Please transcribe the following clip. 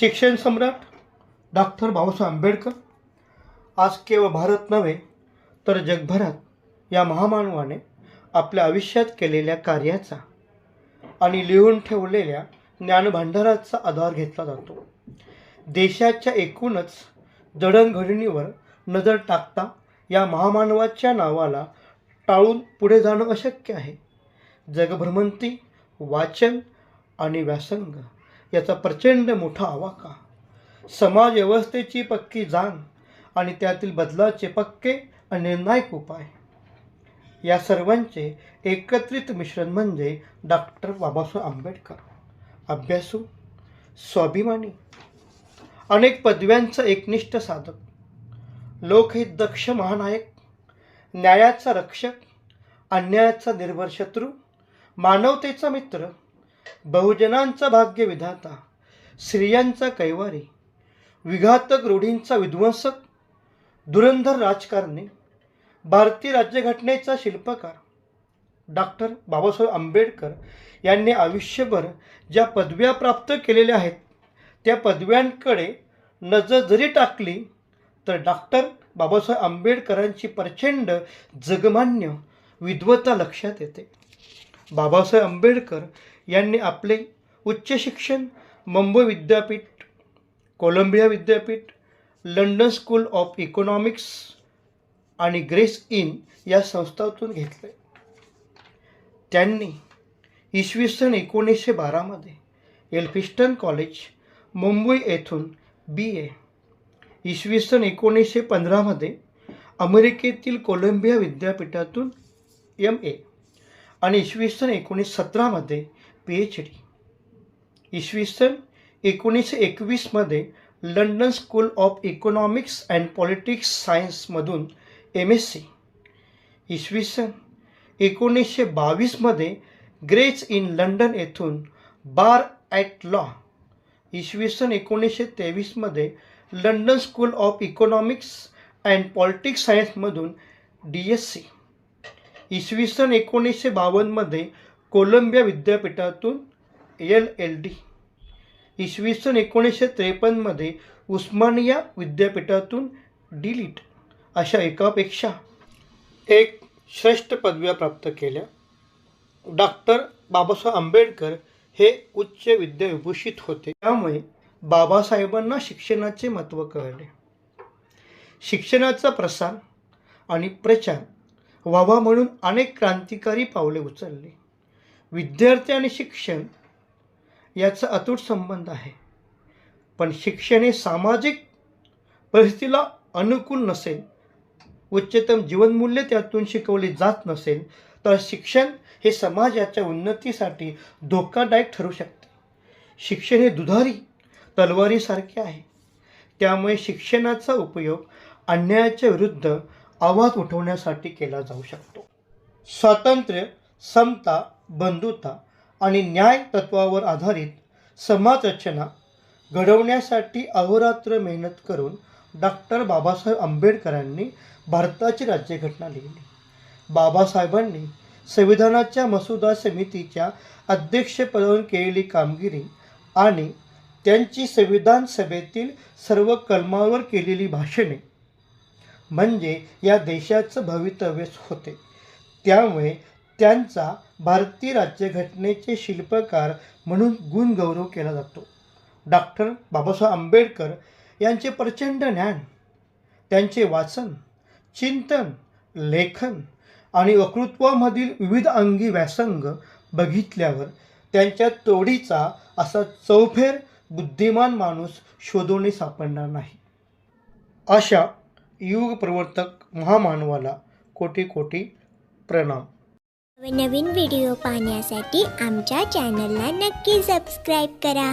शिक्षण सम्राट डॉक्टर बाबासाहेब आंबेडकर. आज केवळ भारत नव्हे तर जगभरात या महामानवाने आपल्या आयुष्यात केलेल्या कार्याचा आणि लिहून ठेवलेल्या ज्ञानभांडाराचा आधार घेतला जातो. देशाच्या एकूणच जडणघडणीवर नजर टाकता या महामानवाच्या नावाला टाळून पुढे जाणं अशक्य आहे. जगभ्रमंती वाचन आणि व्यासंग याचा प्रचंड मोठा आवाका. समाज व्यवस्थेची पक्की जाण आणि त्यातील बदलाचे पक्के आणि निर्णायक उपाय. या सर्वांचे एकत्रित मिश्रण म्हणजे डॉक्टर बाबासाहेब आंबेडकर. अभ्यासू स्वाभिमानी अनेक पदव्यांचा एकनिष्ठ साधक लोकहित दक्ष महानायक न्यायाचा रक्षक अन्यायाचा निर्भर शत्रू मानवतेचा मित्र बहुजनांचा भाग्य विधाता स्त्रियांचा कैवारी विघातक रूढींचा विध्वंसक धुरंधर राजकारणी भारतीय राज्यघटनेचा शिल्पकार. डॉक्टर बाबासाहेब आंबेडकर यांनी आयुष्यभर ज्या पदव्या प्राप्त केलेल्या आहेत त्या पदव्यांकडे नजर जरी टाकली तर डॉक्टर बाबासाहेब आंबेडकरांची प्रचंड जगमान्य विद्वत्ता लक्षात येते. बाबासाहेब आंबेडकर यांनी आपले उच्च शिक्षण मुंबई विद्यापीठ कोलंबिया विद्यापीठ लंडन स्कूल ऑफ इकॉनॉमिक्स आणि ग्रेस इन या संस्थातून घेतले. त्यांनी इसवी सन एकोणीसशे बारामध्ये एल्फिस्टन कॉलेज मुंबई येथून बी ए इसवी सन एकोणीसशे पंधरामध्ये अमेरिकेतील कोलंबिया विद्यापीठातून एम ए आणि इसवी सन एकोणीस सतरामध्ये पी एच डी इसवी सन एकोणीसशे एकवीसमध्ये London school of economics and politics सायन्समधून M S C इसवी सन एकोणीसशे बावीसमध्ये ग्रेज इन लंडन येथून बार ॲट लॉ. इसवी सन एकोणीसशे तेवीसमध्ये London school of economics and politics सायन्समधून D S C इसवी सन एकोणीसशे बावन्नमध्ये कोलंबिया विद्यापीठातून एल एल डी. इसवी सन एकोणीसशे त्रेपन्नमध्ये उस्मानिया विद्यापीठातून डिलीट अशा एकापेक्षा एक श्रेष्ठ पदव्या प्राप्त केल्या. डॉक्टर बाबासाहेब आंबेडकर हे उच्च विद्याविभूषित होते. त्यामुळे बाबासाहेबांना शिक्षणाचे महत्त्व कळले. शिक्षणाचा प्रसार आणि प्रचार व्हावा म्हणून अनेक क्रांतिकारी पावले उचलली. विद्यार्थी आणि शिक्षण याचा अतूट संबंध आहे. पण शिक्षण हे सामाजिक परिस्थितीला अनुकूल नसेल उच्चतम जीवनमूल्य त्यातून शिकवले जात नसेल तर शिक्षण हे समाजाच्या उन्नतीसाठी धोकादायक ठरू शकते. शिक्षण हे दुधारी तलवारीसारखे आहे. त्यामुळे शिक्षणाचा उपयोग अन्यायाच्या विरुद्ध आवाज उठवण्यासाठी केला जाऊ शकतो. स्वातंत्र्य समता बंधुता आणि न्याय तत्वावर आधारित समाजरचना घडवण्यासाठी अहोरात्र मेहनत करून डॉक्टर बाबासाहेब आंबेडकरांनी भारताची राज्यघटना लिहिली. बाबासाहेबांनी संविधानाच्या मसुदा समितीच्या अध्यक्षपदावर केलेली कामगिरी आणि त्यांची संविधान सभेतील सर्व कलमावर केलेली भाषणे म्हणजे या देशाचं भवितव्य होते. त्यामुळे त्यांचा भारतीय राज्यघटनेचे शिल्पकार म्हणून गुणगौरव केला जातो. डॉक्टर बाबासाहेब आंबेडकर यांचे प्रचंड ज्ञान त्यांचे वाचन चिंतन लेखन आणि वक्तृत्वामधील विविध अंगी व्यासंग बघितल्यावर त्यांच्या तोडीचा असा चौफेर बुद्धिमान माणूस शोधवणे सापडणार नाही. अशा युग प्रवर्तक महामानवाला कोटी कोटी प्रणाम. नवीन व्हिडिओ पाहण्यासाठी आमच्या चॅनलला नक्की सबस्क्राईब करा.